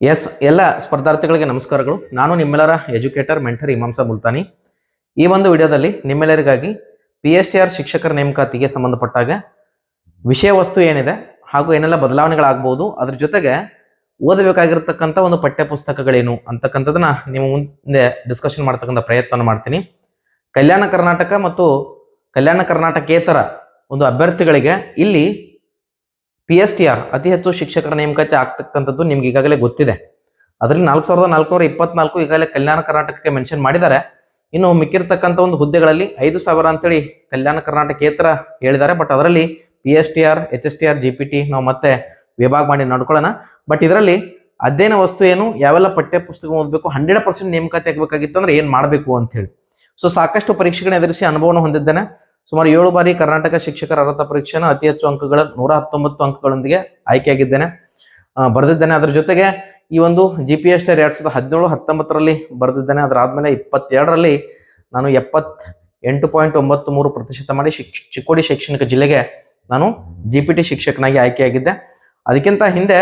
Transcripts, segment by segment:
S ಎಲ್ಲ ಸ್ಪರ್ಧಾರ್ಥಿಗಳಿಗೆ ನಮಸ್ಕಾರಗಳು. ನಾನು ನಿಮ್ಮೆಲ್ಲರ ಎಜುಕೇಟರ್ ಮೆಂಟರ್ ಇಮಾಂಸ ಮುಲ್ತಾನಿ. ಈ ಒಂದು ವಿಡಿಯೋದಲ್ಲಿ ನಿಮ್ಮೆಲ್ಲರಿಗಾಗಿ ಪಿ ಎಸ್ ಟಿ ಆರ್ ಶಿಕ್ಷಕರ ನೇಮಕಾತಿಗೆ ಸಂಬಂಧಪಟ್ಟಾಗ ವಿಷಯ ವಸ್ತು ಏನಿದೆ ಹಾಗೂ ಏನೆಲ್ಲ ಬದಲಾವಣೆಗಳಾಗ್ಬೋದು, ಅದ್ರ ಜೊತೆಗೆ ಓದಬೇಕಾಗಿರ್ತಕ್ಕಂಥ ಒಂದು ಪಠ್ಯ ಪುಸ್ತಕಗಳೇನು ಅಂತಕ್ಕಂಥದ್ದನ್ನ ನಿಮ್ಮ ಮುಂದೆ ಡಿಸ್ಕಷನ್ ಮಾಡ್ತಕ್ಕಂಥ ಪ್ರಯತ್ನ ಮಾಡ್ತೀನಿ. ಕಲ್ಯಾಣ ಕರ್ನಾಟಕ ಮತ್ತು ಕಲ್ಯಾಣ ಕರ್ನಾಟಕೇತರ ಒಂದು ಅಭ್ಯರ್ಥಿಗಳಿಗೆ ಇಲ್ಲಿ ಪಿ ಎಸ್ ಟಿ ಆರ್ ಅತಿ ಹೆಚ್ಚು ಶಿಕ್ಷಕರ ನೇಮಕಾತಿ ಆಗ್ತಕ್ಕಂಥದ್ದು ನಿಮ್ಗೆ ಈಗಾಗಲೇ ಗೊತ್ತಿದೆ. ಅದರಲ್ಲಿ ನಾಲ್ಕು ಸಾವಿರದ ನಾಲ್ಕುನೂರ ಇಪ್ಪತ್ನಾಲ್ಕು ಈಗಾಗಲೇ ಕಲ್ಯಾಣ ಕರ್ನಾಟಕಕ್ಕೆ ಮೆನ್ಷನ್ ಮಾಡಿದ್ದಾರೆ. ಇನ್ನು ಮಿಕ್ಕಿರ್ತಕ್ಕಂಥ ಒಂದು ಹುದ್ದೆಗಳಲ್ಲಿ ಐದು ಸಾವಿರ ಅಂತೇಳಿ ಕಲ್ಯಾಣ ಕರ್ನಾಟಕೇತರ ಹೇಳಿದ್ದಾರೆ. ಬಟ್ ಅದರಲ್ಲಿ P S T R H S T R G P T ನಾವು ಮತ್ತೆ ವಿಭಾಗ ಮಾಡಿ ನೋಡ್ಕೊಳ್ಳೋಣ. ಬಟ್ ಇದರಲ್ಲಿ ಅಧ್ಯಯನ ವಸ್ತು ಏನು, ಯಾವೆಲ್ಲ ಪಠ್ಯ ಪುಸ್ತಕ ಓದಬೇಕು, ಹಂಡ್ರೆಡ್ ಪರ್ಸೆಂಟ್ ನೇಮಕಾತಿ ಆಗಬೇಕಾಗಿತ್ತು ಅಂದ್ರೆ ಏನು ಮಾಡಬೇಕು ಅಂತ ಹೇಳಿ ಸೊ ಸಾಕಷ್ಟು ಪರೀಕ್ಷೆಗಳನ್ನ ಎದುರಿಸಿ ಅನುಭವನ ಹೊಂದಿದ್ದೇನೆ. ಸುಮಾರು ಏಳು ಬಾರಿ ಕರ್ನಾಟಕ ಶಿಕ್ಷಕರ ಅರ್ಹತಾ ಪರೀಕ್ಷೆಯನ್ನು ಅತಿ ಹೆಚ್ಚು ಅಂಕಗಳ, ನೂರ ಹತ್ತೊಂಬತ್ತು ಅಂಕಗಳೊಂದಿಗೆ ಆಯ್ಕೆಯಾಗಿದ್ದೇನೆ. ಬರೆದಿದ್ದೇನೆ. ಅದರ ಜೊತೆಗೆ ಈ ಒಂದು ಜಿ ಪಿ ಎಸ್ ಎರಡ್ ಸಾವಿರದ ಹದಿನೇಳು, ಹತ್ತೊಂಬತ್ತರಲ್ಲಿ ಬರೆದಿದ್ದೇನೆ. ಅದಾದ್ಮೇಲೆ ಇಪ್ಪತ್ತೆರಡರಲ್ಲಿ ನಾನು ಎಪ್ಪತ್ ಎಂಟು ಪಾಯಿಂಟ್ ಒಂಬತ್ತು ಮೂರು ಪ್ರತಿಶತ ಮಾಡಿ ಶಿಕ್ಷ ಚಿಕ್ಕೋಡಿ ಶೈಕ್ಷಣಿಕ ಜಿಲ್ಲೆಗೆ ನಾನು ಜಿ ಪಿ ಟಿ ಶಿಕ್ಷಕನಾಗಿ ಆಯ್ಕೆಯಾಗಿದ್ದೆ. ಅದಕ್ಕಿಂತ ಹಿಂದೆ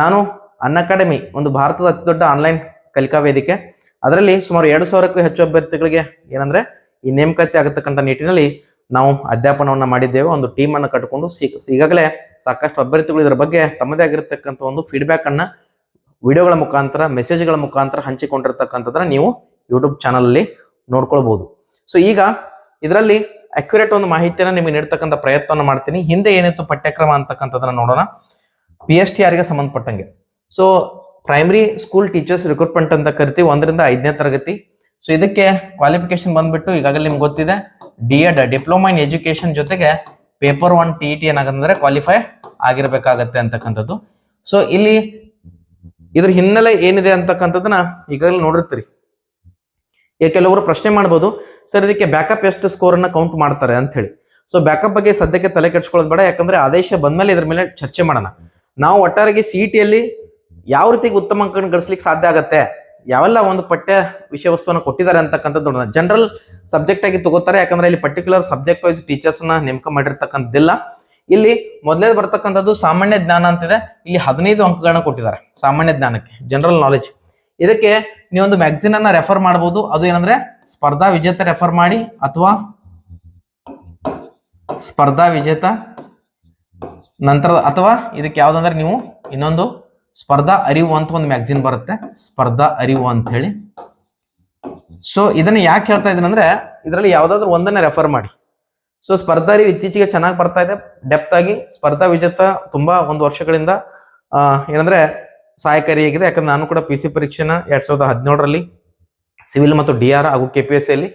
ನಾನು ಅನ್ ಅಕಾಡೆಮಿ, ಒಂದು ಭಾರತದ ಅತಿ ದೊಡ್ಡ ಆನ್ಲೈನ್ ಕಲಿಕಾ ವೇದಿಕೆ. ಅದರಲ್ಲಿ ಸುಮಾರು ಎರಡು ಸಾವಿರಕ್ಕೂ ಹೆಚ್ಚು ಅಭ್ಯರ್ಥಿಗಳಿಗೆ ಏನಂದ್ರೆ ಈ ನೇಮಕಾತಿ ಆಗತಕ್ಕಂಥ ನಿಟ್ಟಿನಲ್ಲಿ ನಾವು ಅಧ್ಯಾಪನವನ್ನು ಮಾಡಿದ್ದೇವೆ, ಒಂದು ಟೀಮನ್ನು ಕಟ್ಟಿಕೊಂಡು ಈಗಾಗಲೇ ಸಾಕಷ್ಟು ಅಭ್ಯರ್ಥಿಗಳು ಇದರ ಬಗ್ಗೆ ತಮ್ಮದೇ ಆಗಿರತಕ್ಕಂಥ ಒಂದು ಫೀಡ್ಬ್ಯಾಕ್ ಅನ್ನ ವಿಡಿಯೋಗಳ ಮುಖಾಂತರ ಮೆಸೇಜ್ಗಳ ಮುಖಾಂತರ ಹಂಚಿಕೊಂಡಿರ್ತಕ್ಕಂಥದ್ದನ್ನ ನೀವು ಯೂಟ್ಯೂಬ್ ಚಾನಲಲ್ಲಿ ನೋಡ್ಕೊಳ್ಬಹುದು ಸೊ ಈಗ ಇದರಲ್ಲಿ ಅಕ್ಯುರೇಟ್ ಒಂದು ಮಾಹಿತಿಯನ್ನು ನಿಮಗೆ ನೀಡ್ತಕ್ಕಂಥ ಪ್ರಯತ್ನವನ್ನು ಮಾಡ್ತೀನಿ. ಹಿಂದೆ ಏನಿತ್ತು ಪಠ್ಯಕ್ರಮ ಅಂತಕ್ಕಂಥದ್ದನ್ನ ನೋಡೋಣ. ಪಿ ಎಸ್ ಟಿ ಆರ್ಗೆ ಸಂಬಂಧಪಟ್ಟಂಗೆ. So primary school teachers recruitment ಅಂತ ಕರಿತೀವಿ, ಒಂದರಿಂದ ಐದನೇ ತರಗತಿ. ಸೊ ಇದಕ್ಕೆ ಕ್ವಾಲಿಫಿಕೇಶನ್ ಬಂದ್ಬಿಟ್ಟು ಈಗಾಗಲೇ ನಿಮ್ಗೆ ಗೊತ್ತಿದೆ. D Ed diploma in education ಜೊತೆಗೆ ಪೇಪರ್ ಒನ್ ಟಿ ಟಿ ಏನಾಗಂದ್ರೆ ಕ್ವಾಲಿಫೈ ಆಗಿರ್ಬೇಕಾಗತ್ತೆ ಅಂತಕ್ಕಂಥದ್ದು. ಸೊ ಇಲ್ಲಿ ಇದ್ರ ಹಿನ್ನೆಲೆ ಏನಿದೆ ಅಂತಕ್ಕಂಥದ್ದನ್ನ ಈಗಾಗಲೇ ನೋಡಿರ್ತೀರಿ. ಈಗ ಕೆಲವರು ಪ್ರಶ್ನೆ ಮಾಡ್ಬೋದು, ಸರ್, ಇದಕ್ಕೆ ಬ್ಯಾಕಪ್ ಎಷ್ಟು ಸ್ಕೋರ್ ಅನ್ನ ಕೌಂಟ್ ಮಾಡ್ತಾರೆ? ಅಂತ ಹೇಳಿ ಸೊ ಬ್ಯಾಕಪ್ ಬಗ್ಗೆ ಸದ್ಯಕ್ಕೆ ತಲೆ ಕೆಡ್ಸ್ಕೊಳ್ಳೋದು ಬೇಡ, ಯಾಕಂದ್ರೆ ಆದೇಶ ಬಂದ್ಮೇಲೆ ಇದ್ರ ಮೇಲೆ ಚರ್ಚೆ ಮಾಡೋಣ. ನಾವು ಒಟ್ಟಾರೆಗೆ ಸಿ ಟಿಯಲ್ಲಿ ಯಾವ ರೀತಿ ಉತ್ತಮ ಅಂಕಗಳನ್ನು ಗಳಿಸ್ಲಿಕ್ಕೆ ಸಾಧ್ಯ ಆಗತ್ತೆ? ಯಾವೆಲ್ಲ ಒಂದು ಪಠ್ಯ ವಿಷಯ ವಸ್ತುವನ್ನು ಕೊಟ್ಟಿದ್ದಾರೆ ಅಂತಕ್ಕಂಥದ್ದು ಜನರಲ್ ಸಬ್ಜೆಕ್ಟ್ ಆಗಿ ತಗೋತಾರೆ, ಯಾಕಂದ್ರೆ ಇಲ್ಲಿ ಪರ್ಟಿಕ್ಯುಲರ್ ಸಬ್ಜೆಕ್ಟ್ ವೈಸ್ ಟೀಚರ್ಸ್ನ ನೇಮಕ ಮಾಡಿರ್ತಕ್ಕಂಥದ್ದಿಲ್ಲ. ಇಲ್ಲಿ ಮೊದಲನೇದು ಬರ್ತಕ್ಕಂಥದ್ದು ಸಾಮಾನ್ಯ ಜ್ಞಾನ ಅಂತಿದೆ. ಇಲ್ಲಿ ಹದಿನೈದು ಅಂಕಗಳನ್ನ ಕೊಟ್ಟಿದ್ದಾರೆ ಸಾಮಾನ್ಯ ಜ್ಞಾನಕ್ಕೆ ಜನರಲ್ ನಾಲೆಜ್ ಇದಕ್ಕೆ ನೀವೊಂದು ಮ್ಯಾಗ್ಝಿನ್ ಅನ್ನ ರೆಫರ್ ಮಾಡಬಹುದು ಅದು ಏನಂದ್ರೆ ಸ್ಪರ್ಧಾ ವಿಜೇತ ರೆಫರ್ ಮಾಡಿ ಅಥವಾ ಸ್ಪರ್ಧಾ ವಿಜೇತ ನಂತರ ಅಥವಾ ಇದಕ್ಕೆ ಯಾವ್ದಂದ್ರೆ ನೀವು ಇನ್ನೊಂದು ಸ್ಪರ್ಧಾ ಅರಿವು ಅಂತ ಒಂದು ಮ್ಯಾಗ್ಜಿನ್ ಬರುತ್ತೆ. ಸ್ಪರ್ಧಾ ಅರಿವು ಅಂತ ಹೇಳಿ ಸೊ ಇದನ್ನ ಯಾಕೆ ಹೇಳ್ತಾ ಇದ್ದೀನಿ ಅಂದ್ರೆ, ಇದರಲ್ಲಿ ಯಾವ್ದಾದ್ರು ಒಂದನ್ನ ರೆಫರ್ ಮಾಡಿ. ಸೊ ಸ್ಪರ್ಧಾ ಅರಿವು ಇತ್ತೀಚೆಗೆ ಚೆನ್ನಾಗಿ ಬರ್ತಾ ಇದೆ. ಡೆಪ್ತ್ ಆಗಿ ಸ್ಪರ್ಧಾ ವಿಜೇತ ತುಂಬಾ ಒಂದು ವರ್ಷಗಳಿಂದ ಏನಂದ್ರೆ ಸಹಾಯಕಾರಿಯಾಗಿದೆ ಯಾಕಂದ್ರೆ ನಾನು ಕೂಡ ಪಿ ಸಿ ಪರೀಕ್ಷೆನ ಎರಡ್ ಸಾವಿರದ ಹದಿನೇಳರಲ್ಲಿ ಸಿವಿಲ್ ಮತ್ತು ಡಿ ಆರ್ ಹಾಗೂ ಕೆ ಪಿ ಎಸ್ ಅಲ್ಲಿ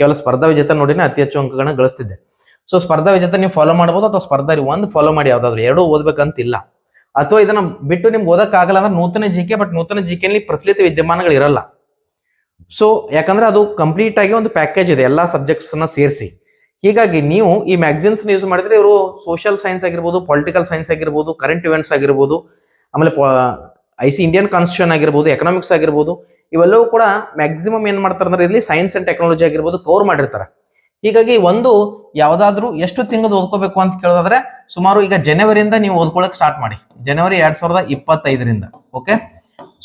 ಕೇವಲ ಸ್ಪರ್ಧಾ ವಿಜೇತ ನೋಡಿನೇ ಅತಿ ಹೆಚ್ಚು ಅಂಕಗಳನ್ನ ಗಳಿಸ್ತಿದ್ದೆ. ಸೊ ಸ್ಪರ್ಧಾ ವಿಜೇತ ನೀವು ಫಾಲೋ ಮಾಡ್ಬೋದು ಅಥವಾ ಸ್ಪರ್ಧಾ ಒಂದು ಫಾಲೋ ಮಾಡಿ ಯಾವ್ದಾದ್ರು. ಎರಡೂ ಓದ್ಬೇಕಂತಿಲ್ಲ. ಅಥವಾ ಇದನ್ನ ಬಿಟ್ಟು ನಿಮ್ಗೆ ಓದಕ್ಕಾಗಲ್ಲ ಅಂದ್ರೆ ನೂತನ ಜಿಕೆ ಬಟ್ ನೂತನ ಜಿಕೆಯಲ್ಲಿ ಪ್ರಚಲಿತ ವಿದ್ಯಮಾನಗಳು ಇರಲ್ಲ. ಸೊ ಯಾಕಂದ್ರೆ ಅದು ಕಂಪ್ಲೀಟ್ ಆಗಿ ಒಂದು ಪ್ಯಾಕೇಜ್ ಇದೆ, ಎಲ್ಲಾ ಸಬ್ಜೆಕ್ಟ್ಸ್ ಸೇರಿಸಿ. ಹೀಗಾಗಿ ನೀವು ಈ ಮ್ಯಾಗಝಿನ್ಸ್ ಯೂಸ್ ಮಾಡಿದ್ರೆ ಇವರು ಸೋಷಿಯಲ್ ಸೈನ್ಸ್ ಆಗಿರ್ಬೋದು ಪೊಲಿಟಿಕಲ್ ಸೈನ್ಸ್ ಆಗಿರ್ಬೋದು ಕರೆಂಟ್ ಇವೆಂಟ್ಸ್ ಆಗಿರ್ಬೋದು, ಆಮೇಲೆ ಐ ಸಿ ಇಂಡಿಯನ್ ಕಾನ್ಸ್ಟಿಟ್ಯೂಷನ್ ಆಗಿರ್ಬೋದು ಎಕನಾಮಿಕ್ಸ್ ಆಗಿರ್ಬೋದು, ಇವೆಲ್ಲವೂ ಕೂಡ ಮ್ಯಾಕ್ಸಿಮಮ್ ಏನ್ ಮಾಡ್ತಾರೆ ಅಂದ್ರೆ ಇಲ್ಲಿ ಸೈನ್ಸ್ ಅಂಡ್ ಟೆಕ್ನಾಲಜಿ ಆಗಿರ್ಬೋದು ಕವರ್ ಮಾಡಿರ್ತಾರೆ. ಹೀಗಾಗಿ ಒಂದು ಯಾವುದಾದ್ರೂ ಎಷ್ಟು ತಿಂಗಳು ಓದ್ಕೋಬೇಕು ಅಂತ ಕೇಳೋದಾದ್ರೆ ಸುಮಾರು ಈಗ ಜನವರಿಯಿಂದ ನೀವು ಓದ್ಕೊಳಕ್ ಸ್ಟಾರ್ಟ್ ಮಾಡಿ. ಜನವರಿ ಎರಡ್ ಸಾವಿರದ ಇಪ್ಪತ್ತೈದರಿಂದ ಓಕೆ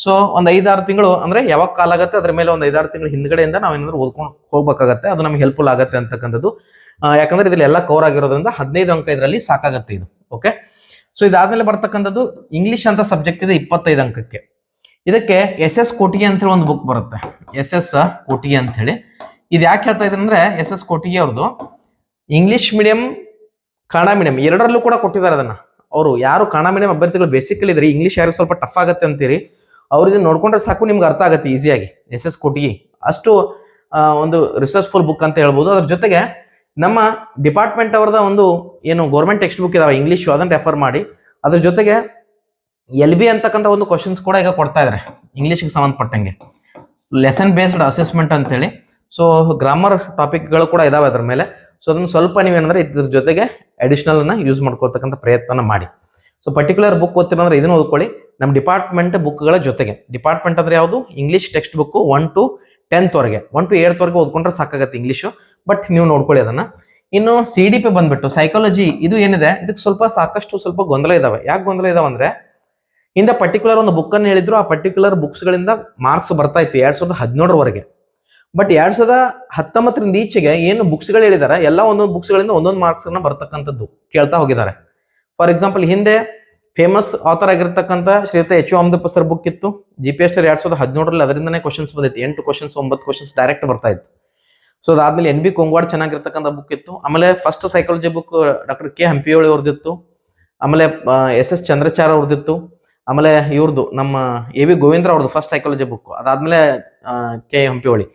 ಸೊ ಒಂದ್ ಐದಾರು ತಿಂಗಳು ಅಂದ್ರೆ ಯಾವಾಗ ಕಾಲ ಆಗುತ್ತೆ, ಅದ್ರ ಮೇಲೆ ಒಂದ್ ಐದಾರು ತಿಂಗಳು ಹಿಂದ್ಗಡೆಯಿಂದ ನಾವ್ ಏನಾದ್ರು ಓದ್ಕೊಂಡು ಹೋಗ್ಬೇಕಾಗತ್ತೆ, ಅದು ನಮ್ಗೆ ಹೆಲ್ಪ್ಫುಲ್ ಆಗುತ್ತೆ ಅಂತಕ್ಕಂಥದ್ದು. ಯಾಕಂದ್ರೆ ಇದ್ರಲ್ಲಿ ಎಲ್ಲ ಕವರ್ ಆಗಿರೋದ್ರಿಂದ ಹದಿನೈದು ಅಂಕ ಇದರಲ್ಲಿ ಸಾಕಾಗತ್ತೆ ಇದು ಓಕೆ ಸೊ ಇದಾದ್ಮೇಲೆ ಬರ್ತಕ್ಕಂಥದ್ದು ಇಂಗ್ಲಿಷ್ ಅಂತ ಸಬ್ಜೆಕ್ಟ್ ಇದೆ ಇಪ್ಪತ್ತೈದು ಅಂಕಕ್ಕೆ. ಇದಕ್ಕೆ ಎಸ್ ಎಸ್ ಕೋಟಿಗೆ ಅಂತ ಹೇಳಿ ಒಂದು ಬುಕ್ ಬರುತ್ತೆ. ಎಸ್ ಎಸ್ ಕೋಟಿಗೆ ಅಂತ ಹೇಳಿ. ಇದು ಯಾಕೆ ಹೇಳ್ತಾ ಇದ್ದೀನಿ ಅಂದ್ರೆ ಎಸ್ ಎಸ್ ಕೋಟಿಗೆ ಅವ್ರದ್ದು ಇಂಗ್ಲಿಷ್ ಮೀಡಿಯಂ ಕನ್ನಡ ಮೀಡಿಯಂ ಎರಡರಲ್ಲೂ ಕೂಡ ಕೊಟ್ಟಿದ್ದಾರೆ ಅದನ್ನ. ಅವರು ಯಾರು ಕನ್ನಡ ಮೀಡಿಯಂ ಅಭ್ಯರ್ಥಿಗಳು ಬೇಸಿಕಲಿ ಇದ್ರಿ ಇಂಗ್ಲಿಷ್ ಯಾರಿಗೆ ಸ್ವಲ್ಪ ಟಫ್ ಆಗುತ್ತೆ ಅಂತೀರಿ. ಅವ್ರು ಇದನ್ನ ನೋಡ್ಕೊಂಡ್ರೆ ಸಾಕು, ನಿಮ್ಗೆ ಅರ್ಥ ಆಗತ್ತೆ ಈಸಿಯಾಗಿ ಎಸ್ ಎಸ್ ಕೋಟಿಗೆ. ಅಷ್ಟು ಒಂದು ರಿಸರ್ಚ್ಫುಲ್ ಬುಕ್ ಅಂತ ಹೇಳ್ಬೋದು. ಅದ್ರ ಜೊತೆಗೆ ನಮ್ಮ ಡಿಪಾರ್ಟ್ಮೆಂಟ್ ಅವ್ರದ ಒಂದು ಏನು ಗೌರ್ಮೆಂಟ್ ಟೆಕ್ಸ್ಟ್ ಬುಕ್ ಇದಾವೆ ಇಂಗ್ಲೀಷು ಅದನ್ನ ರೆಫರ್ ಮಾಡಿ. ಅದ್ರ ಜೊತೆಗೆ ಎಲ್ ಬಿ ಅಂತಕ್ಕಂಥ ಒಂದು ಕ್ವಶನ್ಸ್ ಕೂಡ ಈಗ ಕೊಡ್ತಾ ಇದ್ದಾರೆ ಇಂಗ್ಲೀಷಿಗೆ ಸಂಬಂಧಪಟ್ಟಂಗೆ. ಲೆಸನ್ ಬೇಸ್ಡ್ ಅಸೆಸ್ಮೆಂಟ್ ಅಂತೇಳಿ. ಸೊ ಗ್ರಾಮರ್ ಟಾಪಿಕ್ಗಳು ಕೂಡ ಇದಾವೆ ಅದ್ರ ಮೇಲೆ. ಸೊ ಅದನ್ನ ಸ್ವಲ್ಪ ನೀವೇನಂದ್ರೆ ಇದ್ರ ಜೊತೆಗೆ ಅಡಿಷನಲ್ ಅನ್ನ ಯೂಸ್ ಮಾಡ್ಕೊಳ್ತಕ್ಕಂಥ ಪ್ರಯತ್ನ ಮಾಡಿ. ಸೊ ಪರ್ಟಿಕ್ಯುಲರ್ ಬುಕ್ ಓದ್ತೀರಂದ್ರೆ ಇದನ್ನ ಓದ್ಕೊಳ್ಳಿ. ನಮ್ಮ ಡಿಪಾರ್ಟ್ಮೆಂಟ್ ಬುಕ್ಗಳ ಜೊತೆಗೆ. ಡಿಪಾರ್ಟ್ಮೆಂಟ್ ಅಂದ್ರೆ ಯಾವುದು? English textbook one to tenth ವರೆಗೆ. ಒನ್ ಟು ಏಳ್ತ್ ವರೆಗೆ ಓದ್ಕೊಂಡ್ರೆ ಸಾಕಾಗತ್ತೆ ಇಂಗ್ಲೀಷು ಬಟ್ ನೀವು ನೋಡ್ಕೊಳ್ಳಿ ಅದನ್ನ. ಇನ್ನು ಸಿ ಡಿ ಪಿ ಬಂದ್ಬಿಟ್ಟು ಸೈಕಾಲಜಿ ಇದು ಏನಿದೆ? ಇದಕ್ಕೆ ಸ್ವಲ್ಪ ಸಾಕಷ್ಟು ಸ್ವಲ್ಪ ಗೊಂದಲ ಇದಾವೆ. ಯಾಕೆ ಗೊಂದಲ ಇದಾವೆ ಅಂದ್ರೆ ಇಂದ ಪರ್ಟಿಕ್ಯುಲರ್ ಒಂದು ಬುಕ್ ಅನ್ನು ಹೇಳಿದ್ರು, ಆ ಪರ್ಟಿಕ್ಯುಲರ್ ಬುಕ್ಸ್ಗಳಿಂದ ಮಾರ್ಕ್ಸ್ ಬರ್ತಾ ಇತ್ತು ಎರಡ್ ಸಾವಿರದ ಹದಿನೇಳರವರೆಗೆ. ಬಟ್ ಎರಡ್ ಸಾವಿರದ ಹತ್ತೊಂಬತ್ತರಿಂದ ಈಚೆಗೆ ಏನು ಬುಕ್ಸ್ಗಳು ಹೇಳಿದಾರೆ, ಎಲ್ಲ ಒಂದೊಂದು ಬುಕ್ಸ್ಗಳಿಂದ ಒಂದೊಂದು ಮಾರ್ಕ್ಸ್ ಅನ್ನ ಬರ್ತಕ್ಕಂಥದ್ದು ಕೇಳ್ತಾ ಹೋಗಿದ್ದಾರೆ ಫಾರ್ ಎಕ್ಸಾಂಪಲ್ ಹಿಂದೆ ಫೇಮಸ್ ಆಥರ್ ಆಗಿರ್ತಕ್ಕಂಥ ಶ್ರೀಯುತ H U Ahamadappa sir book ಇತ್ತು. ಜಿ ಪಿ ಎಸ್ ಎರಡ್ ಸಾವಿರದ ಹದಿನೇಳರಲ್ಲಿ ಅದರಿಂದನೇ ಕ್ವಶನ್ಸ್ ಬಂದಿತ್ತು. ಎಂಟು ಕ್ವಶನ್ಸ್ ಒಂಬತ್ತು ಕ್ವಶನ್ಸ್ ಡೈರೆಕ್ಟ್ ಬರ್ತಾ ಇತ್ತು. ಸೊ ಅದಾದ್ಮೇಲೆ ಎನ್ ಬಿ ಕೊಂಗ್ವಾಡ್ ಚೆನ್ನಾಗಿರ್ತಕ್ಕಂಥ ಬುಕ್ ಇತ್ತು. ಆಮೇಲೆ first psychology book doctor K Hampiyoli ಅವ್ರದ್ದಿತ್ತು. ಆಮೇಲೆ ಎಸ್ ಎಸ್ ಚಂದ್ರಚಾರ ಅವ್ರದ್ದಿತ್ತು. ಆಮೇಲೆ ಇವ್ರದ್ದು ನಮ್ಮ ಎ ವಿ ಗೋವಿಂದ್ರ ಅವ್ರದ್ದು ಫಸ್ಟ್ ಸೈಕಾಲಜಿ ಬುಕ್ ಅದಾದ್ಮೇಲೆ ಕೆ ಹಂಪಿಯೋಳಿ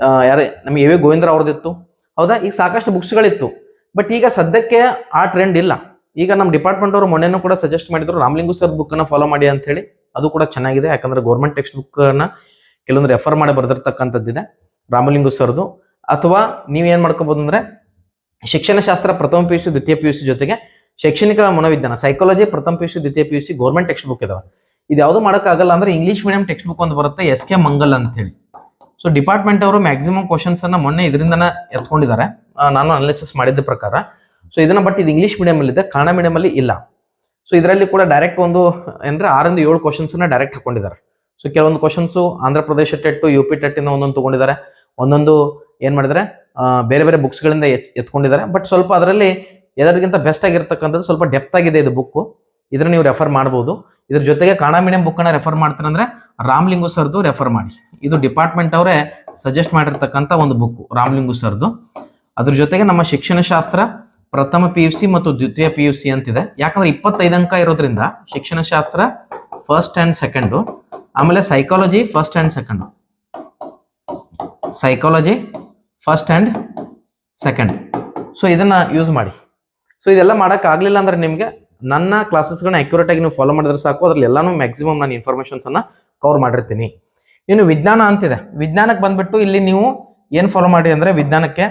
ಯಾರೇ, ನಮಗೆ ಎ ವಿ ಗೋವಿಂದ್ರ ಅವ್ರದ್ದಿತ್ತು. ಹೌದಾ? ಈಗ ಸಾಕಷ್ಟು ಬುಕ್ಸ್ಗಳಿತ್ತು. ಬಟ್ ಈಗ ಸದ್ಯಕ್ಕೆ ಆ ಟ್ರೆಂಡ್ ಇಲ್ಲ. ಈಗ ನಮ್ಮ ಡಿಪಾರ್ಟ್ಮೆಂಟ್ ಅವರು ಮೊನ್ನೆನೂ ಕೂಡ ಸಜೆಸ್ಟ್ ಮಾಡಿದ್ರು, ರಾಮಲಿಂಗು ಸರ್ ಬುಕ್ ಅನ್ನ ಫಾಲೋ ಮಾಡಿ ಅಂತ ಹೇಳಿ ಅದು ಕೂಡ ಚೆನ್ನಾಗಿದೆ. ಯಾಕಂದ್ರೆ ಗೌರ್ಮೆಂಟ್ ಟೆಕ್ಸ್ಟ್ ಬುಕ್ ಅನ್ನ ಕೆಲವೊಂದು ರೆಫರ್ ಮಾಡಿ ಬರೆದಿರ್ತಕ್ಕಂಥದ್ದಿದೆ, ರಾಮಲಿಂಗು ಸರ್ದು. ಅಥವಾ ನೀವೇನ್ ಮಾಡ್ಕೋಬಹುದು ಅಂದ್ರೆ, ಶಿಕ್ಷಣಶಾಸ್ತ್ರ ಪ್ರಥಮ ಪಿ ಯು ಸಿ ದ್ವಿತೀಯ ಪಿ ಯು ಸಿ ಜೊತೆಗೆ ಶೈಕ್ಷಣಿಕ ಮನೋವಿಜ್ಞಾನ ಸೈಕಾಲಜಿ ಪ್ರಥಮ ಪಿ ಯು ದ್ವಿತೀಯ P U C government textbook ಇದಾವೆ. ಇದು ಯಾವುದು ಮಾಡೋಕ್ಕಾಗಲ್ಲ ಅಂದ್ರೆ ಇಂಗ್ಲೀಷ್ ಮೀಡಿಯಂ ಟೆಕ್ಸ್ಟ್ ಬುಕ್ ಒಂದು ಬರುತ್ತೆ ಎಸ್ ಕೆ ಮಂಗಲ್ ಅಂತ ಹೇಳಿ ಸೊ ಡಿಪಾರ್ಟ್ಮೆಂಟ್ ಅವರು ಮ್ಯಾಕ್ಸಿಮಮ್ ಕ್ವಶನ್ಸ್ ಅನ್ನ ಮೊನ್ನೆ ಇದರಿಂದನೇ ಎತ್ಕೊಂಡಿದ್ದಾರೆ. ನಾನು ಅನಾಲಿಸಿಸ್ ಮಾಡಿದ್ದ ಪ್ರಕಾರ. ಸೊ ಇದನ್ನ ಬಟ್ ಇದು ಇಂಗ್ಲಿಷ್ ಮೀಡಿಯಂ ಅಲ್ಲಿ ಇದೆ ಕನ್ನಡ ಮೀಡಿಯಂ ಅಲ್ಲಿ ಇಲ್ಲ. ಸೊ ಇದರಲ್ಲಿ ಕೂಡ ಡೈರೆಕ್ಟ್ ಒಂದು ಏನಂದ್ರೆ ಆರಿಂದ ಏಳು ಕ್ವಶನ್ಸ್ನ ಡೈರೆಕ್ಟ್ ಹಾಕೊಂಡಿದ್ದಾರೆ. ಸೊ ಕೆಲವೊಂದು questions Andhra Pradesh TET U P TET ಇಂದ ಒಂದೊಂದು ತಗೊಂಡಿದ್ದಾರೆ. ಒಂದೊಂದು ಏನ್ ಮಾಡಿದ್ರೆ ಬೇರೆ ಬೇರೆ ಬುಕ್ಸ್ ಗಳಿಂದ ಎತ್- ಎತ್ಕೊಂಡಿದ್ದಾರೆ. ಬಟ್ ಸ್ವಲ್ಪ ಅದರಲ್ಲಿ ಎಲ್ಲರಿಗಿಂತ ಬೆಸ್ಟ್ ಆಗಿರ್ತಕ್ಕಂಥದ್ದು ಸ್ವಲ್ಪ ಡೆಪ್ತ್ ಆಗಿದೆ ಇದು ಬುಕ್ ಇದನ್ನ ನೀವು ರೆಫರ್ ಮಾಡಬಹುದು ಇದ್ರ ಜೊತೆಗೆ ಕನ್ನಡ ಮೀಡಿಯಂ ಬುಕ್ ಅನ್ನ ರೆಫರ್ ಮಾಡ್ತಾರೆ ಅಂದ್ರೆ ರಾಮ್ಲಿಂಗು ಸರ್ದು ರೆಫರ್ ಮಾಡಿ. ಇದು ಡಿಪಾರ್ಟ್ಮೆಂಟ್ ಅವರೇ ಸಜೆಸ್ಟ್ ಮಾಡಿರ್ತಕ್ಕಂಥ ಒಂದು ಬುಕ್ ರಾಮ್ಲಿಂಗು ಸರ್ದು. ಅದ್ರ ಜೊತೆಗೆ ನಮ್ಮ ಶಿಕ್ಷಣ ಶಾಸ್ತ್ರ ಪ್ರಥಮ ಪಿ ಯು ಸಿ ಮತ್ತು ದ್ವಿತೀಯ ಪಿ ಯು ಸಿ ಅಂತಿದೆ. ಯಾಕಂದ್ರೆ ಇಪ್ಪತ್ತೈದು ಅಂಕ ಇರೋದ್ರಿಂದ ಶಿಕ್ಷಣ ಶಾಸ್ತ್ರ ಫಸ್ಟ್ ಆ್ಯಂಡ್ ಸೆಕೆಂಡು ಆಮೇಲೆ psychology first and second psychology first and second so ಇದನ್ನ ಯೂಸ್ ಮಾಡಿ. ಸೊ ಇದೆಲ್ಲ ಮಾಡೋಕ್ಕಾಗಲಿಲ್ಲ ಅಂದರೆ ನಿಮಗೆ ನನ್ನ ಕ್ಲಾಸಸ್ಗಳನ್ನ ಅಕ್ಯುರೇಟ್ ಆಗಿ ನೀವು ಫಾಲೋ ಮಾಡಿದ್ರೆ ಸಾಕು. ಅದರಲ್ಲಿ ಎಲ್ಲಾನು ಮ್ಯಾಕ್ಸಿಮಮ್ ನಾನು ಇನ್ಫಾರ್ಮೇಷನ್ಸನ್ನು ಕವರ್ ಮಾಡಿರ್ತೀನಿ. ಇನ್ನು ವಿಜ್ಞಾನ ಅಂತಿದೆ. ವಿಜ್ಞಾನಕ್ಕೆ ಬಂದ್ಬಿಟ್ಟು ಇಲ್ಲಿ ನೀವು ಏನ್ ಫಾಲೋ ಮಾಡಿ ಅಂದ್ರೆ ವಿಜ್ಞಾನಕ್ಕೆ?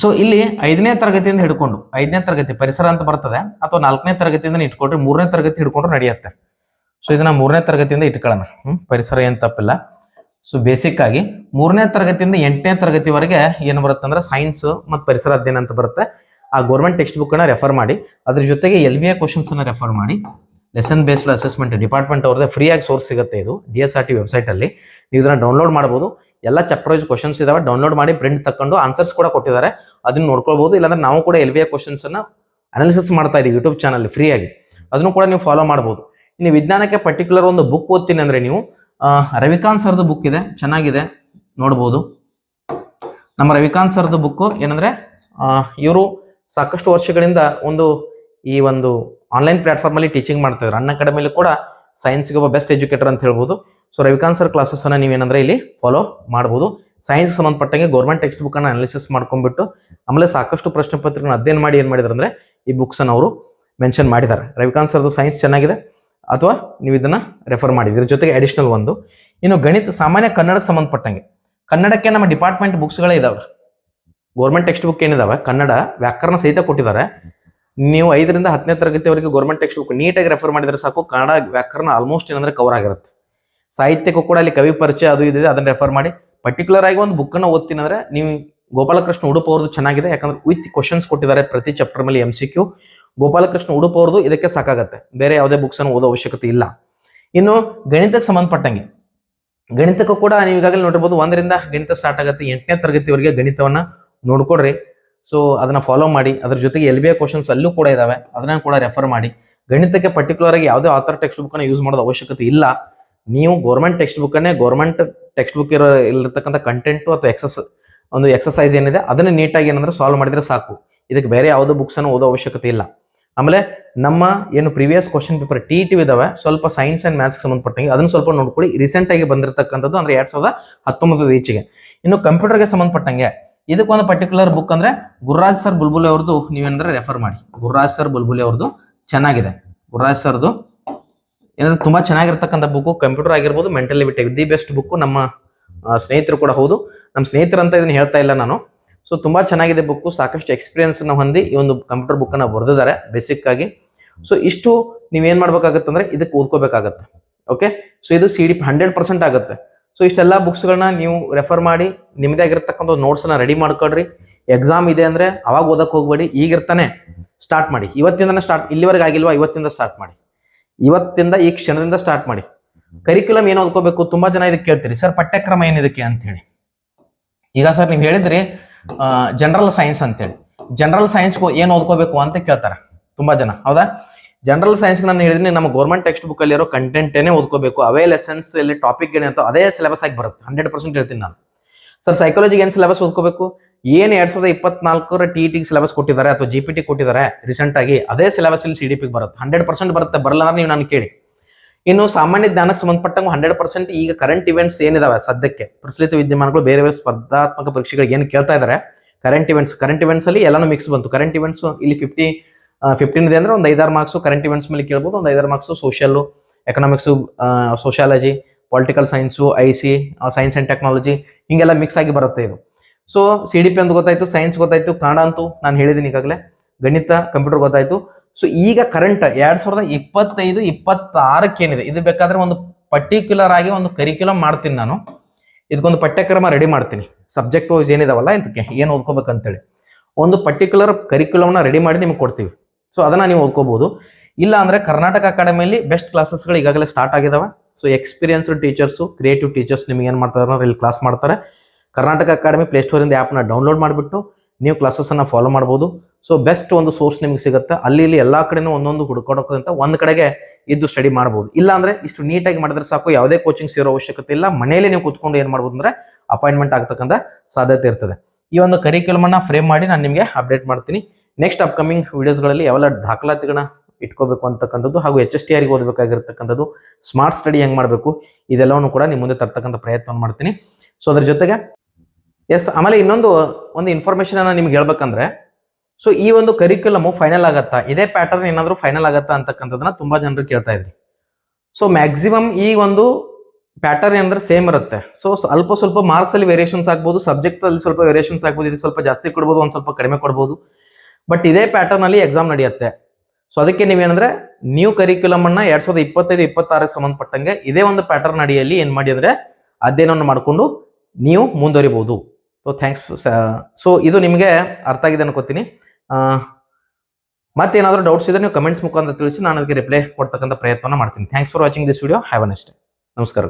ಸೊ ಇಲ್ಲಿ ಐದನೇ ತರಗತಿಯಿಂದ ಹಿಡ್ಕೊಂಡು, ಐದನೇ ತರಗತಿ ಪರಿಸರ ಅಂತ ಬರ್ತದೆ. ಅಥವಾ ನಾಲ್ಕನೇ ತರಗತಿಯಿಂದ ಇಟ್ಕೊಂಡ್ರೆ ಮೂರನೇ ತರಗತಿ ಹಿಡ್ಕೊಂಡ್ರೆ ನಡೆಯುತ್ತೆ. ಸೊ ಇದನ್ನ ಮೂರನೇ ತರಗತಿಯಿಂದ ಇಟ್ಕೊಳ್ಳೋಣ. ಹ್ಮ್, ಪರಿಸರ ಏನ್ ತಪ್ಪಿಲ್ಲ. ಸೊ ಬೇಸಿಕ್ ಆಗಿ ಮೂರನೇ ತರಗತಿಯಿಂದ ಎಂಟನೇ ತರಗತಿವರೆಗೆ ಏನು ಬರುತ್ತೆ ಅಂದ್ರೆ ಸೈನ್ಸ್ ಮತ್ತು ಪರಿಸರ ಅಧ್ಯಯನ ಅಂತ ಬರುತ್ತೆ. ಆ ಗೌರ್ಮೆಂಟ್ ಟೆಕ್ಸ್ಟ್ ಬುಕ್ ರೆಫರ್ ಮಾಡಿ. ಅದ್ರ ಜೊತೆಗೆ L B A questions refer ಮಾಡಿ. ಲೆಸನ್ ಬೇಸ್ಡ್ ಅಸೆಸ್ಮೆಂಟ್ ಡಿಪಾರ್ಟ್ಮೆಂಟ್ ಅವ್ರದ್ದೇ ಆಗಿ ಸೋರ್ಸ್ ಸಿಗುತ್ತೆ ಇದು D S R T website ಅಲ್ಲಿ. ನೀವು ಇದನ್ನ ಡೌನ್ಲೋಡ್ ಮಾಡಬಹುದು ಎಲ್ಲ ಚಾಪ್ಟರ್ ವೈಸ್ ಕ್ವಶನ್ಸ್ ಇದಾವೆ ಡೌನ್ಲೋಡ್ ಮಾಡಿ ಪ್ರಿಂಟ್ ತಕೊಂಡು ಆನ್ಸರ್ಸ್ ಕೂಡ ಕೊಟ್ಟಿದ್ದಾರೆ. ಅದನ್ನ ನೋಡ್ಕೊಳ್ಬೋದು, ಇಲ್ಲಾಂದ್ರೆ ನಾವು ಕೂಡ ಎಲ್ ಬಿ ಎ ಕ್ವಶನ್ಸ್ ಅನ್ನ ಅನಾಲಿಸಿಸ್ ಮಾಡ್ತಾ ಇದ್ದೀವಿ ಯೂಟ್ಯೂಬ್ ಚಾನಲ್ ಫ್ರೀ ಆಗಿ. ಅದನ್ನು ಕೂಡ ನೀವು ಫಾಲೋ ಮಾಡಬಹುದು ಇನ್ನು ವಿಜ್ಞಾನಕ್ಕೆ ಪರ್ಟಿಕ್ಯುಲರ್ ಒಂದು ಬುಕ್ ಓದ್ತೀನಿ ಅಂದ್ರೆ ನೀವು ರವಿಕಾಂತ್ ಸರ್ದು ಬುಕ್ ಇದೆ, ಚೆನ್ನಾಗಿದೆ, ನೋಡ್ಬೋದು. ನಮ್ಮ ರವಿಕಾಂತ್ ಸರ್ದು ಬುಕ್ ಏನಂದ್ರೆ ಇವರು ಸಾಕಷ್ಟು ವರ್ಷಗಳಿಂದ ಒಂದು ಈ ಒಂದು ಆನ್ಲೈನ್ ಪ್ಲಾಟ್ಫಾರ್ಮ್ ಅಲ್ಲಿ ಟೀಚಿಂಗ್ ಮಾಡ್ತಿದ್ರು ಅನ್ನ ಅಕಾಡೆಮಿಲಿ ಕೂಡ ಸೈನ್ಸ್ಗೆ ಒಬ್ಬ ಬೆಸ್ಟ್ ಎಜುಕೇಟರ್ ಅಂತ ಹೇಳ್ಬೋದು. ಸೊ ರವಿಕಾಂತ್ ಸರ್ ಕ್ಲಾಸಸ್ ಅನ್ನ ನೀವೇನಂದ್ರೆ ಇಲ್ಲಿ ಫಾಲೋ ಮಾಡ್ಬೋದು. ಸೈನ್ಸ್ ಸಂಬಂಧಪಟ್ಟಂಗೆ ಗೌರ್ಮೆಂಟ್ ಟೆಕ್ಸ್ಟ್ ಬುಕ್ ಅನ್ನ ಅನಾಲಿಸಿಸ್ ಮಾಡ್ಕೊಂಡ್ಬಿಟ್ಟು ಆಮೇಲೆ ಸಾಕಷ್ಟು ಪ್ರಶ್ನೆ ಪತ್ರಿಕೆಗಳನ್ನ ಅಧ್ಯಯನ ಮಾಡಿ ಏನ್ ಮಾಡಿದ್ರು ಅಂದ್ರೆ ಈ ಬುಕ್ಸ್ ಅನ್ನ ಅವರು ಮೆನ್ಷನ್ ಮಾಡಿದ್ದಾರೆ. ರವಿಕಾಂತ್ ಸರ್ದು ಸೈನ್ಸ್ ಚೆನ್ನಾಗಿದೆ. ಅಥವಾ ನೀವು ಇದನ್ನ ರೆಫರ್ ಮಾಡಿದ್ರ ಜೊತೆಗೆ ಅಡಿಷನಲ್ ಒಂದು. ಇನ್ನು ಗಣಿತ, ಸಾಮಾನ್ಯ ಕನ್ನಡಕ್ಕೆ ಸಂಬಂಧಪಟ್ಟಂಗೆ. ಕನ್ನಡಕ್ಕೆ ನಮ್ಮ ಡಿಪಾರ್ಟ್ಮೆಂಟ್ ಬುಕ್ಸ್ಗಳೇ ಇದಾವೆ. ಗೌರ್ಮೆಂಟ್ ಟೆಕ್ಸ್ಟ್ ಬುಕ್ ಏನಿದಾವೆ? ಕನ್ನಡ ವ್ಯಾಕರಣ ಸಹಿತ ಕೊಟ್ಟಿದ್ದಾರೆ. ನೀವು ಐದರಿಂದ ಹತ್ತನೇ ತರಗತಿವರೆಗೆ ಗೌರ್ಮೆಂಟ್ ಟೆಕ್ಸ್ಟ್ ಬುಕ್ ನೀಟಾಗಿ ರೆಫರ್ ಮಾಡಿದ್ರೆ ಸಾಕು. ಕನ್ನಡ ವ್ಯಾಕರಣ ಆಲ್ಮೋಸ್ಟ್ ಏನಂದ್ರೆ ಕವರ್ ಆಗಿರುತ್ತೆ. ಸಾಹಿತ್ಯಕ್ಕೂ ಕೂಡ ಅಲ್ಲಿ ಕವಿ ಪರಿಚಯ ಅದು ಇದೆ ಅದನ್ನ ರೆಫರ್ ಮಾಡಿ. ಪರ್ಟಿಕ್ಯುಲರ್ ಆಗಿ ಒಂದು ಬುಕ್ಕನ್ನು ಓದ್ತೀನಿ ಅಂದ್ರೆ ನೀವು ಗೋಪಾಲಕೃಷ್ಣ ಉಡುಪ ಅವ್ರದ್ದು ಚೆನ್ನಾಗಿದೆ, ಯಾಕಂದ್ರೆ ವಿತ್ ಕ್ವಶನ್ಸ್ ಕೊಟ್ಟಿದ್ದಾರೆ ಪ್ರತಿ ಚಾಪ್ಟರ್ ಮೇಲೆ ಎಂ ಸಿ ಕ್ಯೂ ಗೋಪಾಲಕೃಷ್ಣ ಉಡುಪು ಅವ್ರದ್ದು ಇದಕ್ಕೆ ಸಾಕಾಗತ್ತೆ. ಬೇರೆ ಯಾವುದೇ ಬುಕ್ಸನ್ನು ಓದೋ ಅವಶ್ಯಕತೆ ಇಲ್ಲ. ಇನ್ನು ಗಣಿತಕ್ಕೆ ಸಂಬಂಧಪಟ್ಟಂಗೆ. ಗಣಿತಕ್ಕೂ ಕೂಡ ನೀವು ಈಗಾಗಲೇ ನೋಡಿರ್ಬೋದು ಒಂದರಿಂದ ಗಣಿತ ಸ್ಟಾರ್ಟ್ ಆಗುತ್ತೆ. ಎಂಟನೇ ತರಗತಿವರೆಗೆ ಗಣಿತವನ್ನ ನೋಡ್ಕೊಡ್ರಿ. ಸೊ ಅದನ್ನ ಫಾಲೋ ಮಾಡಿ, ಅದ್ರ ಜೊತೆಗೆ ಎಲ್ ಬಿ ಎ ಕ್ವಶನ್ಸ್ ಅಲ್ಲೂ ಕೂಡ ಇದಾವೆ. ಅದನ್ನ ಕೂಡ ರೆಫರ್ ಮಾಡಿ. ಗಣಿತಕ್ಕೆ ಪರ್ಟಿಕ್ಯುಲರ್ ಆಗಿ ಯಾವುದೇ ಆಥರ್ ಟೆಕ್ಸ್ಟ್ ಬುಕ್ ಯೂಸ್ ಮಾಡೋದು ಅವಶ್ಯಕತೆ ಇಲ್ಲ. ನೀವು ಗೌರ್ಮೆಂಟ್ ಟೆಕ್ಸ್ಟ್ ಬುಕ್ ಅನ್ನೇ ಗೌರ್ಮೆಂಟ್ ಟೆಕ್ಸ್ಟ್ ಬುಕ್ ಇರೋ ಇಲ್ಲಿರ್ತಕ್ಕಂಥ ಕಂಟೆಂಟ್ ಅಥವಾ ಎಕ್ಸಸ್ ಒಂದು ಎಕ್ಸಸೈಸ್ ಏನಿದೆ, ಅದನ್ನ ನೀಟಾಗಿ ಏನಂದ್ರೆ ಸಾಲ್ವ್ ಮಾಡಿದ್ರೆ ಸಾಕು. ಇದಕ್ಕೆ ಬೇರೆ ಯಾವುದೋ ಬುಕ್ಸ್ ಅನ್ನು ಓದೋ ಅವಶ್ಯಕತೆ ಇಲ್ಲ. ಆಮೇಲೆ ನಮ್ಮ ಏನು previous question paper T T ಇದಾವೆ, ಸ್ವಲ್ಪ ಸೈನ್ಸ್ ಅಂಡ್ ಮ್ಯಾಥ್ಸ್ ಸಂಬಂಧಪಟ್ಟಂಗೆ, ಅದನ್ನ ಸ್ವಲ್ಪ ನೋಡ್ಕೊಳ್ಳಿ. ರೀಸೆಂಟ್ ಆಗಿ ಬಂದಿರತಕ್ಕಂಥದ್ದು ಅಂದ್ರೆ ಎರಡ್ ಸಾವಿರದ ಹತ್ತೊಂಬತ್ತು ಈಚೆಗೆ. ಇನ್ನು ಕಂಪ್ಯೂಟರ್ಗೆ ಸಂಬಂಧಪಟ್ಟಂಗೆ ಇದಕ್ಕೊಂದು ಪರ್ಟಿಕ್ಯುಲರ್ ಬುಕ್ ಅಂದ್ರೆ ಗುರುರಾಜ್ ಸರ್ ಬುಲ್ಬುಲಿ ಅವ್ರದ್ದು ನೀವೇನಂದ್ರೆ ರೆಫರ್ ಮಾಡಿ. ಗುರುರಾಜ್ ಸರ್ ಬುಲ್ಬುಲೆ ಅವ್ರದ್ದು ಚೆನ್ನಾಗಿದೆ. ಗುರುರಾಜ್ ಸರ್ದು ಏನಂದ್ರೆ ತುಂಬಾ ಚೆನ್ನಾಗಿರ್ತಕ್ಕಂಥ ಬುಕ್ ಕಂಪ್ಯೂಟರ್ ಆಗಿರ್ಬೋದು ಮೆಂಟಲ್ ಲಿಬಿಟಿ ದಿ ಬೆಸ್ಟ್ ಬುಕ್ ನಮ್ಮ ಸ್ನೇಹಿತರು ಕೂಡ ಹೌದು. ನಮ್ಮ ಸ್ನೇಹಿತರು ಅಂತ ಇದನ್ನ ಹೇಳ್ತಾ ಇಲ್ಲ ನಾನು. ಸೊ ತುಂಬಾ ಚೆನ್ನಾಗಿದೆ ಬುಕ್ ಸಾಕಷ್ಟು ಎಕ್ಸ್ಪೀರಿಯನ್ಸ್ ಹೊಂದಿ ಈ ಒಂದು ಕಂಪ್ಯೂಟರ್ ಬುಕ್ ಅನ್ನ ಬರೆದಿದ್ದಾರೆ ಬೇಸಿಕ್ ಆಗಿ. ಸೊ ಇಷ್ಟು ನೀವೇನ್ ಮಾಡ್ಬೇಕಾಗತ್ತಂದ್ರೆ ಇದಕ್ಕೆ ಓದ್ಕೋಬೇಕಾಗತ್ತೆ. ಓಕೆ ಸೊ ಇದು ಸಿ ಡಿ ಹಂಡ್ರೆಡ್ ಆಗುತ್ತೆ. ಸೊ ಇಷ್ಟೆಲ್ಲ ಬುಕ್ಸ್ಗಳನ್ನ ನೀವು ರೆಫರ್ ಮಾಡಿ ನಿಮ್ಮದೇ ಆಗಿರ್ತಕ್ಕಂಥ ನೋಟ್ಸ್ ಅನ್ನ ರೆಡಿ ಮಾಡ್ಕೊಳ್ರಿ. ಎಕ್ಸಾಮ್ ಇದೆ ಅಂದ್ರೆ ಅವಾಗ ಓದಕ್ಕೆ ಹೋಗ್ಬೇಡಿ, ಈಗಿರ್ತಾನೆ ಸ್ಟಾರ್ಟ್ ಮಾಡಿ. ಇವತ್ತಿಂದನೇ ಸ್ಟಾರ್ಟ್ ಇಲ್ಲಿವರೆಗೆ ಆಗಿಲ್ವಾ, ಇವತ್ತಿಂದ ಸ್ಟಾರ್ಟ್ ಮಾಡಿ. ಇವತ್ತಿಂದ ಈ ಕ್ಷಣದಿಂದ ಸ್ಟಾರ್ಟ್ ಮಾಡಿ. ಕರಿಕ್ಯುಲಮ್ ಏನು ಓದ್ಕೋಬೇಕು? ತುಂಬಾ ಜನ ಇದಕ್ಕೆ ಕೇಳ್ತೀರಿ, ಸರ್, ಪಠ್ಯಕ್ರಮ ಏನಿದಕ್ಕೆ ಅಂತ ಹೇಳಿ ಈಗ ಸರ್, ನೀವು ಹೇಳಿದ್ರಿ ಜನರಲ್ ಸೈನ್ಸ್ ಅಂತೇಳಿ. ಜನರಲ್ ಸೈನ್ಸ್ ಏನು ಓದ್ಕೋಬೇಕು ಅಂತ ಕೇಳ್ತಾರೆ, ತುಂಬಾ ಜನ. ಹೌದಾ? ಜನರಲ್ ಸೈನ್ಸ್ ನಾನು ಹೇಳಿದ್ರೆ ನಮ್ಮ ಗೌರ್ಮೆಂಟ್ ಟೆಕ್ಸ್ಟ್ ಬುಕ್ ಅಲ್ಲಿ ಇರೋ ಕಂಟೆಂಟೇನೆ ಓದ್ಕೋಬೇಕು, ಅವೇ ಲೆಸನ್ಸ್ ಅಲ್ಲಿ ಟಾಪಿಕ್ ಏನಿರ್ತೋ ಅದೇ ಸಿಲೆಬಸ್ ಆಗಿ ಬರುತ್ತೆ. ಹಂಡ್ರೆಡ್ ಪರ್ಸೆಂಟ್ ಹೇಳ್ತೀನಿ ನಾನು. ಸರ್ ಸೈಕಾಲಜಿಗೆ ಏನು ಸಿಲೆಬಸ್ ಓದ್ಕೋಬೇಕು? ಏನು ಎರಡ್ ಸಾವಿರದ ಇಪ್ಪತ್ನಾಲ್ಕರ ಟಿ ಟಿ ಸಿಲೆಬಸ್ ಕೊಟ್ಟಿದ್ದಾರೆ ಅಥವಾ ಜಿ ಪಿ ಟಿ ಕೊಟ್ಟಿದ್ದಾರೆ ರೀಸೆಂಟ್ ಆಗಿ, ಅದೇ ಸಿಲೆಬಸ್ ಇಲ್ಲಿ ಸಿ ಡಿ ಪಿಗೆ ಬರುತ್ತೆ. ಹಂಡ್ರೆಡ್ ಪರ್ಸೆಂಟ್ ಬರುತ್ತೆ, ಬರಲ್ಲ ಅಂದ್ರೆ ನೀವು ನಾನು ಕೇಳಿ. ಇನ್ನು ಸಾಮಾನ್ಯ ಜ್ಞಾನಕ್ಕೆ ಸಂಬಂಧಪಟ್ಟಂಗೆ ಹಂಡ್ರೆಡ್ ಪರ್ಸೆಂಟ್ ಈಗ ಕರೆಂಟ್ ಇವೆಂಟ್ಸ್ ಏನಿದಾವೆ ಸದ್ಯಕ್ಕೆ? ಪ್ರಚಲಿತ ವಿದ್ಯಮಾನಗಳು ಬೇರೆ ಬೇರೆ ಸ್ಪರ್ಧಾತ್ಮಕ ಪರೀಕ್ಷೆಗಳಿಗೆ ಏನು ಕೇಳ್ತಾ ಇದ್ದಾರೆ? ಕರೆಂಟ್ ಇವೆಂಟ್ಸ್ ಕರೆಂಟ್ ಇವೆಂಟ್ಸ್ ಅಲ್ಲಿ ಎಲ್ಲಾನು ಮಿಕ್ಸ್ ಬಂತು. ಕರೆಂಟ್ ಇವೆಂಟ್ಸ್ ಇಲ್ಲಿ ಫಿಫ್ಟಿ ಫಿಫ್ಟೀನ್ ಇದೆ ಅಂದ್ರೆ ಒಂದು ಐದಾರು ಮಾರ್ಕ್ಸ್ ಕರೆಂಟ್ ಇವೆಂಟ್ಸ್ ಮೇಲೆ ಕೇಳ್ಬೋದು, ಒಂದು ಐದಾರು marks social economics sociology political science I C science and technology ಹಿಂಗೆಲ್ಲ ಮಿಕ್ಸ್ ಆಗಿ ಬರುತ್ತೆ ಇದು. ಸೊ ಸಿ ಡಿ ಪಿ ಅಂತ ಗೊತ್ತಾಯ್ತು ಸೈನ್ಸ್ ಗೊತ್ತಾಯ್ತು, ಕನ್ನಡ ಅಂತೂ ನಾನು ಹೇಳಿದ್ದೀನಿ ಈಗಾಗಲೇ, ಗಣಿತ ಕಂಪ್ಯೂಟರ್ ಗೊತ್ತಾಯ್ತು. ಸೊ ಈಗ ಕರೆಂಟ್ ಎರಡ್ ಸಾವಿರದ ಇಪ್ಪತ್ತೈದು, ಇಪ್ಪತ್ತಾರಕ್ಕೆ ಏನಿದೆ, ಇದು ಬೇಕಾದ್ರೆ ಒಂದು ಪರ್ಟಿಕ್ಯುಲರ್ ಆಗಿ ಒಂದು ಕರಿಕ್ಯುಲಮ್ ಮಾಡ್ತೀನಿ ನಾನು. ಇದಕ್ಕೊಂದು ಪಠ್ಯಕ್ರಮ ರೆಡಿ ಮಾಡ್ತೀನಿ. ಸಬ್ಜೆಕ್ಟ್ ವೈಸ್ ಏನಿದಾವಲ್ಲ, ಇದಕ್ಕೆ ಏನು ಓದ್ಕೋಬೇಕಂತೇಳಿ. ಒಂದು ಪರ್ಟಿಕ್ಯುಲರ್ ಕರಿಕ್ಯುಲಮ್ನ ರೆಡಿ ಮಾಡಿ ನಿಮ್ಗೆ ಕೊಡ್ತೀವಿ. ಸೊ ಅದನ್ನ ನೀವು ಓದ್ಕೋಬಹುದು ಇಲ್ಲ ಅಂದ್ರೆ ಕರ್ನಾಟಕ ಅಕಾಡೆಮಿಯಲ್ಲಿ ಬೆಸ್ಟ್ ಕ್ಲಾಸಸ್ಗಳು ಈಗಾಗಲೇ ಸ್ಟಾರ್ಟ್ ಆಗಿದಾವೆ. So experienced teachers creative teachers ನಿಮ್ಗೆ ಏನು ಮಾಡ್ತಾರೆ ಅಂದ್ರೆ ಇಲ್ಲಿ ಕ್ಲಾಸ್ ಮಾಡ್ತಾರೆ. ಕರ್ನಾಟಕ ಅಕಾಡೆಮಿ ಪ್ಲೇಸ್ಟೋರಿಂದ ಆ್ಯಪ್ನ ಡೌನ್ಲೋಡ್ ಮಾಡಿಬಿಟ್ಟು ನೀವು ಕ್ಲಾಸಸ್ಸನ್ನು ಫಾಲೋ ಮಾಡ್ಬೋದು. ಸೊ ಬೆಸ್ಟ್ ಒಂದು ಸೋರ್ಸ್ ನಿಮ್ಗೆ ಸಿಗುತ್ತೆ. ಅಲ್ಲಿ ಇಲ್ಲಿ ಎಲ್ಲ ಕಡೆನೂ ಒಂದೊಂದು ಹುಡ್ಕೊಡೋಕ್ಕಿಂತ ಒಂದು ಕಡೆಗೆ ಇದ್ದು ಸ್ಟಡಿ ಮಾಡ್ಬೋದು. ಇಲ್ಲ ಅಂದ್ರೆ ಇಷ್ಟು ನೀಟಾಗಿ ಮಾಡಿದ್ರೆ ಸಾಕು, ಯಾವುದೇ ಕೋಚಿಂಗ್ ಸೇರೋ ಅವಶ್ಯಕತೆ ಇಲ್ಲ. ಮನೆಯಲ್ಲಿ ನೀವು ಕೂತ್ಕೊಂಡು ಏನು ಮಾಡ್ಬೋದು ಅಂದ್ರೆ ಅಪಾಯಿಂಟ್ಮೆಂಟ್ ಆಗ್ತಕ್ಕಂಥ ಸಾಧ್ಯತೆ ಇರ್ತದೆ. ಈ ಒಂದು ಕರಿಕ್ಯುಲಮನ್ನು ಫ್ರೇಮ್ ಮಾಡಿ ನಾನು ನಿಮಗೆ ಅಪ್ಡೇಟ್ ಮಾಡ್ತೀನಿ. ನೆಕ್ಸ್ಟ್ ಅಪ್ಕಮಿಂಗ್ ವಿಡಿಯೋಸ್ಗಳಲ್ಲಿ ಯಾವೆಲ್ಲ ದಾಖಲಾತಿಗಳನ್ನ ಇಟ್ಕೋಬೇಕು ಅಂತಕ್ಕಂಥದ್ದು ಹಾಗೂ ಎಚ್ ಎಸ್ ಟಿ ಆರ್ಗೆ ಓದಬೇಕಾಗಿರ್ತಕ್ಕಂಥದ್ದು ಸ್ಮಾರ್ಟ್ ಸ್ಟಡಿ ಹೆಂಗೆ ಮಾಡಬೇಕು ಇದೆಲ್ಲವನ್ನು ಕೂಡ ನಿಮ್ಮ ಮುಂದೆ ತರ್ತಕ್ಕಂಥ ಪ್ರಯತ್ನ ಮಾಡ್ತೀನಿ. ಸೊ ಅದ್ರ ಜೊತೆಗೆ ಎಸ್ ಆಮೇಲೆ ಇನ್ನೊಂದು ಒಂದು ಇನ್ಫಾರ್ಮೇಶನ್ ನಿಮ್ಗೆ ಹೇಳ್ಬೇಕಂದ್ರೆ ಸೊ ಈ ಒಂದು ಕರಿಕ್ಯುಲಮ್ ಫೈನಲ್ ಆಗತ್ತಾ? ಇದೇ ಪ್ಯಾಟರ್ನ್ ಏನಾದರೂ ಫೈನಲ್ ಆಗತ್ತಾ ಅಂತಕ್ಕಂಥದ್ದನ್ನ ತುಂಬಾ ಜನರು ಕೇಳ್ತಾ ಇದ್ರಿ. ಸೊ ಮ್ಯಾಕ್ಸಿಮಮ್ ಈ ಒಂದು ಪ್ಯಾಟರ್ನ್ ಅಂದ್ರೆ ಸೇಮ್ ಇರುತ್ತೆ. ಸೊ ಅಲ್ಪ ಸ್ವಲ್ಪ ಮಾರ್ಕ್ಸ್ ಅಲ್ಲಿ ವೇರಿಯೇಷನ್ಸ್ ಆಗ್ಬೋದು ಸಬ್ಜೆಕ್ಟ್ ಅಲ್ಲಿ ಸ್ವಲ್ಪ ವೇರಿಯೇಷನ್ಸ್ ಆಗ್ಬೋದು, ಇದಕ್ಕೆ ಸ್ವಲ್ಪ ಜಾಸ್ತಿ ಕೊಡ್ಬೋದು, ಒಂದು ಸ್ವಲ್ಪ ಕಡಿಮೆ ಕೊಡ್ಬೋದು. ಬಟ್ ಇದೇ ಪ್ಯಾಟರ್ನ್ ಅಲ್ಲಿ ಎಕ್ಸಾಮ್ ನಡೆಯುತ್ತೆ. ಸೊ ಅದಕ್ಕೆ ನೀವೇನಂದ್ರೆ ನ್ಯೂ ಕರಿಕ್ಯುಲಮ್ ಅನ್ನ ಎರಡ್ ಸಾವಿರದ ಇಪ್ಪತ್ತೈದು, ಇಪ್ಪತ್ತಾರಕ್ಕೆ ಸಂಬಂಧಪಟ್ಟಂಗೆ ಇದೇ ಒಂದು ಪ್ಯಾಟರ್ನ್ ಅಡಿಯಲ್ಲಿ ಏನ್ ಮಾಡಿ ಅಂದ್ರೆ, ಅಧ್ಯಯನವನ್ನು ಮಾಡಿಕೊಂಡು ನೀವು ಮುಂದುವರಿಬಹುದು ಸೊ ಥ್ಯಾಂಕ್ಸ್ ಸೊ ಇದು ನಿಮಗೆ ಅರ್ಥ ಆಗಿದೆ ಅನ್ಕೋತೀನಿ. ಮತ್ತೇನಾದರೂ ಡೌಟ್ಸ್ ಇದ್ರೆ ನೀವು ಕಮೆಂಟ್ಸ್ ಮುಖಾಂತರ ತಿಳಿಸಿ, ನಾನು ಅದಕ್ಕೆ ರಿಪ್ಲೈ ಕೊಡ್ತಕ್ಕಂಥ ಪ್ರಯತ್ನ ಮಾಡ್ತೀನಿ. Thanks for watching this video have a next ನಮಸ್ಕಾರ.